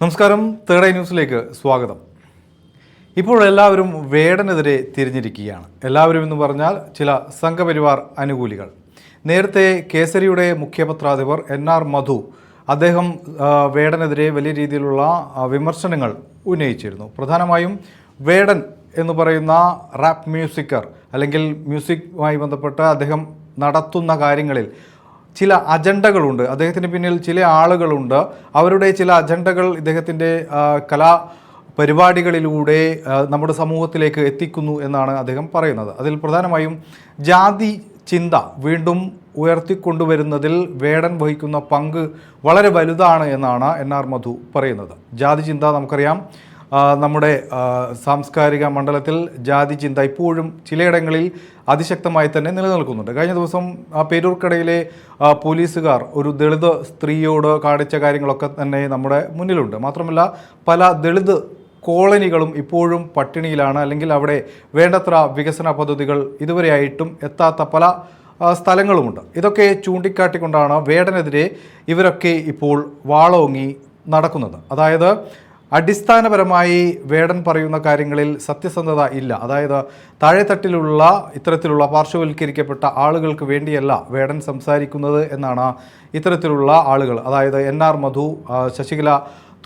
നമസ്കാരം. Third eye ന്യൂസിലേക്ക് സ്വാഗതം. ഇപ്പോൾ എല്ലാവരും വേടനെതിരെ തിരിഞ്ഞിരിക്കുകയാണ്. എല്ലാവരും എന്ന് പറഞ്ഞാൽ ചില സംഘപരിവാർ അനുകൂലികൾ. നേരത്തെ കേസരിയുടെ മുഖ്യപത്രാധിപർ എൻ ആർ മധു അദ്ദേഹം വേടനെതിരെ വലിയ രീതിയിലുള്ള വിമർശനങ്ങൾ ഉന്നയിച്ചിരുന്നു. പ്രധാനമായും വേടൻ എന്ന് പറയുന്ന റാപ്പ് മ്യൂസിക്കർ അല്ലെങ്കിൽ മ്യൂസിക്കുമായി ബന്ധപ്പെട്ട് അദ്ദേഹം നടത്തുന്ന കാര്യങ്ങളിൽ ചില അജണ്ടകളുണ്ട്. അദ്ദേഹത്തിന് പിന്നിൽ ചില ആളുകളുണ്ട്. അവരുടെ ചില അജണ്ടകൾ ഇദ്ദേഹത്തിന്റെ കലാ പരിപാടികളിലൂടെ നമ്മുടെ സമൂഹത്തിലേക്ക് എത്തിക്കുന്നു എന്നാണ് അദ്ദേഹം പറയുന്നത്. അതിൽ പ്രധാനമായും ജാതി ചിന്ത വീണ്ടും ഉയർത്തിക്കൊണ്ടുവരുന്നതിൽ വേടൻ വഹിക്കുന്ന പങ്ക് വളരെ വലുതാണ് എന്നാണ് എൻ ആർ മധു പറയുന്നത്. ജാതി ചിന്ത നമുക്കറിയാം. നമ്മുടെ സാംസ്കാരിക മണ്ഡലത്തിൽ ജാതി ചിന്ത ഇപ്പോഴും ചിലയിടങ്ങളിൽ അതിശക്തമായി തന്നെ നിലനിൽക്കുന്നുണ്ട്. കഴിഞ്ഞ ദിവസം ആ, പേരൂർക്കടയിലെ പോലീസുകാർ ഒരു ദളിത് സ്ത്രീയോട് കാണിച്ച കാര്യങ്ങളൊക്കെ തന്നെ നമ്മുടെ മുന്നിലുണ്ട്. മാത്രമല്ല പല ദളിത് കോളനികളും ഇപ്പോഴും പട്ടിണിയിലാണ്. അല്ലെങ്കിൽ അവിടെ വേണ്ടത്ര വികസന പദ്ധതികൾ ഇതുവരെയായിട്ടും എത്താത്ത പല സ്ഥലങ്ങളുമുണ്ട്. ഇതൊക്കെ ചൂണ്ടിക്കാട്ടിക്കൊണ്ടാണ് വേടനെതിരെ ഇവരൊക്കെ ഇപ്പോൾ വാളോങ്ങി നടക്കുന്നത്. അതായത് അടിസ്ഥാനപരമായി വേടൻ പറയുന്ന കാര്യങ്ങളിൽ സത്യസന്ധത ഇല്ല. അതായത് താഴെത്തട്ടിലുള്ള ഇത്തരത്തിലുള്ള പാർശ്വവൽക്കരിക്കപ്പെട്ട ആളുകൾക്ക് വേണ്ടിയല്ല വേടൻ സംസാരിക്കുന്നത് എന്നാണ് ഇത്തരത്തിലുള്ള ആളുകൾ. അതായത് എൻ ആർ മധു ശശികല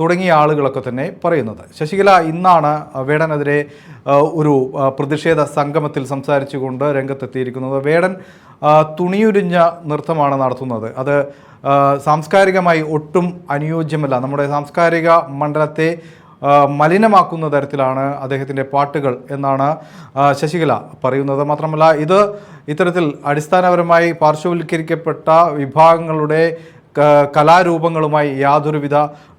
തുടങ്ങിയ ആളുകളൊക്കെ തന്നെ പറയുന്നത്. ശശികല ഇന്നാണ് വേടനെതിരെ ഒരു പ്രതിഷേധ സംഗമത്തിൽ സംസാരിച്ചുകൊണ്ട് രംഗത്തെത്തിയിരിക്കുന്നത്. വേടൻ തുണിയുരിഞ്ഞ നൃത്തമാണ് നടത്തുന്നത്. അത് സാംസ്കാരികമായി ഒട്ടും അനുയോജ്യമല്ല. നമ്മുടെ സാംസ്കാരിക മണ്ഡലത്തെ മലിനമാക്കുന്ന തരത്തിലാണ് അദ്ദേഹത്തിന്റെ പാട്ടുകൾ എന്നാണ് ശശികല പറയുന്നത്. മാത്രമല്ല ഇത് ഇത്തരത്തിൽ അടിസ്ഥാനപരമായി പാർശ്വവൽക്കരിക്കപ്പെട്ട വിഭാഗങ്ങളുടെ കലാരൂപങ്ങളുമായി യാതൊരുവിധ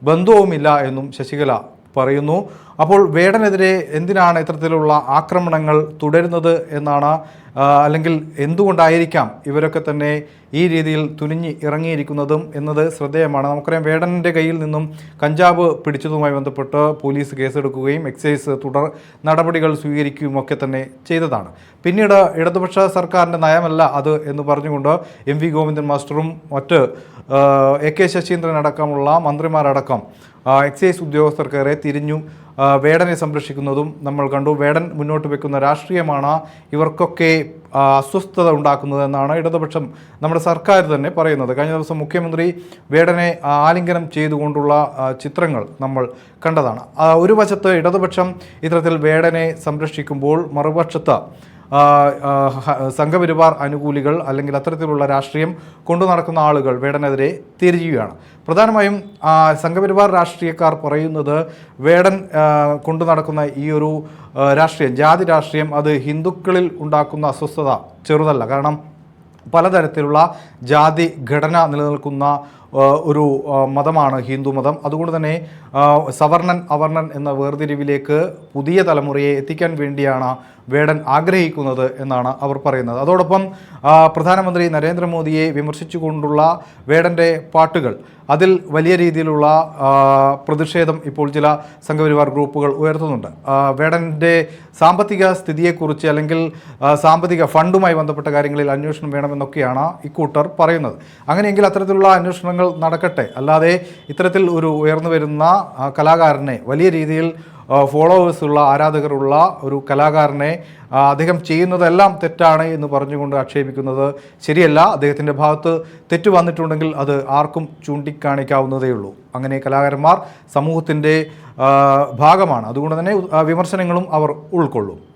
ബന്ധവുമില്ല എന്നും ശശികല പറയുന്നു. അപ്പോൾ വേടനെതിരെ എന്തിനാണ് ഇത്തരത്തിലുള്ള ആക്രമണങ്ങൾ തുടരുന്നത് എന്നാണ് അല്ലെങ്കിൽ എന്തുകൊണ്ടായിരിക്കാം ഇവരൊക്കെ തന്നെ ഈ രീതിയിൽ തുനിഞ്ഞ് ഇറങ്ങിയിരിക്കുന്നതും എന്നത് ശ്രദ്ധേയമാണ്. നമുക്കറിയാം വേടന്റെ കയ്യിൽ നിന്നും കഞ്ചാവ് പിടിച്ചതുമായി ബന്ധപ്പെട്ട് പോലീസ് കേസെടുക്കുകയും എക്സൈസ് തുടർ നടപടികൾ സ്വീകരിക്കുകയും ഒക്കെ തന്നെ ചെയ്തതാണ്. പിന്നീട് ഇടതുപക്ഷ സർക്കാരിന്റെ നയമല്ല അത് എന്ന് പറഞ്ഞുകൊണ്ട് എം വി ഗോവിന്ദൻ മാസ്റ്ററും മറ്റ് എ കെ ശശീന്ദ്രൻ അടക്കമുള്ള മന്ത്രിമാരടക്കം എക്സൈസ് ഉദ്യോഗസ്ഥർക്കേറെ തിരിഞ്ഞു വേടനെ സംരക്ഷിക്കുന്നതും നമ്മൾ കണ്ടു. വേടൻ മുന്നോട്ട് വെക്കുന്ന രാഷ്ട്രീയമാണ് ഇവർക്കൊക്കെ അസ്വസ്ഥത ഉണ്ടാക്കുന്നതെന്നാണ് ഇടതുപക്ഷം നമ്മുടെ സർക്കാർ തന്നെ പറയുന്നത്. കഴിഞ്ഞ ദിവസം മുഖ്യമന്ത്രി വേടനെ ആലിംഗനം ചെയ്തുകൊണ്ടുള്ള ചിത്രങ്ങൾ നമ്മൾ കണ്ടതാണ്. ഒരു വശത്ത് ഇടതുപക്ഷം ഇത്തരത്തിൽ വേടനെ സംരക്ഷിക്കുമ്പോൾ മറുപക്ഷത്ത് സംഘപരിവാർ അനുകൂലികൾ അല്ലെങ്കിൽ അത്തരത്തിലുള്ള രാഷ്ട്രീയം കൊണ്ടു നടക്കുന്ന ആളുകൾ വേടനെതിരെ തിരിയുകയാണ്. പ്രധാനമായും സംഘപരിവാർ രാഷ്ട്രീയക്കാർ പറയുന്നത് വേടൻ കൊണ്ടു നടക്കുന്ന ഈ ഒരു രാഷ്ട്രീയം ജാതി രാഷ്ട്രീയം അത് ഹിന്ദുക്കളിൽ ഉണ്ടാക്കുന്ന അസ്വസ്ഥത ചെറുതല്ല. കാരണം പലതരത്തിലുള്ള ജാതി ഘടന നിലനിൽക്കുന്ന ഒരു മതമാണ് ഹിന്ദു മതം. അതുകൊണ്ട് തന്നെ സവർണൻ അവർണൻ എന്ന വേർതിരിവിലേക്ക് പുതിയ തലമുറയെ എത്തിക്കാൻ വേണ്ടിയാണ് വേടൻ ആഗ്രഹിക്കുന്നത് എന്നാണ് അവർ പറയുന്നത്. അതോടൊപ്പം പ്രധാനമന്ത്രി നരേന്ദ്രമോദിയെ വിമർശിച്ചുകൊണ്ടുള്ള വേടന്റെ പാട്ടുകൾ അതിൽ വലിയ രീതിയിലുള്ള പ്രതിഷേധം ഇപ്പോൾ ചില സംഘപരിവാർ ഗ്രൂപ്പുകൾ ഉയർത്തുന്നുണ്ട്. വേടന്റെ സാമ്പത്തിക സ്ഥിതിയെക്കുറിച്ച് അല്ലെങ്കിൽ സാമ്പത്തിക ഫണ്ടുമായി ബന്ധപ്പെട്ട കാര്യങ്ങളിൽ അന്വേഷണം വേണമെന്നൊക്കെയാണ് ഇക്കൂട്ടർ പറയുന്നത്. അങ്ങനെയെങ്കിൽ അത്തരത്തിലുള്ള അന്വേഷണങ്ങൾ നടക്കട്ടെ. അല്ലാതെ ഇത്തരത്തിൽ ഒരു ഉയർന്നു വരുന്ന കലാകാരനെ വലിയ രീതിയിൽ ഫോളോവേഴ്സ് ഉള്ള ആരാധകരുള്ള ഒരു കലാകാരനെ അദ്ദേഹം ചെയ്യുന്നതെല്ലാം തെറ്റാണ് എന്ന് പറഞ്ഞുകൊണ്ട് ആക്ഷേപിക്കുന്നത്. ശരിയല്ല അദ്ദേഹത്തിന്റെ ഭാഗത്ത് തെറ്റ് വന്നിട്ടുണ്ടെങ്കിൽ അത് ആർക്കും ചൂണ്ടിക്കാണിക്കാവുന്നതേ ഉള്ളൂ അങ്ങനെ കലാകാരന്മാർ സമൂഹത്തിന്റെ ഭാഗമാണ്. അതുകൊണ്ട് തന്നെ വിമർശനങ്ങളും അവർ ഉൾക്കൊള്ളും.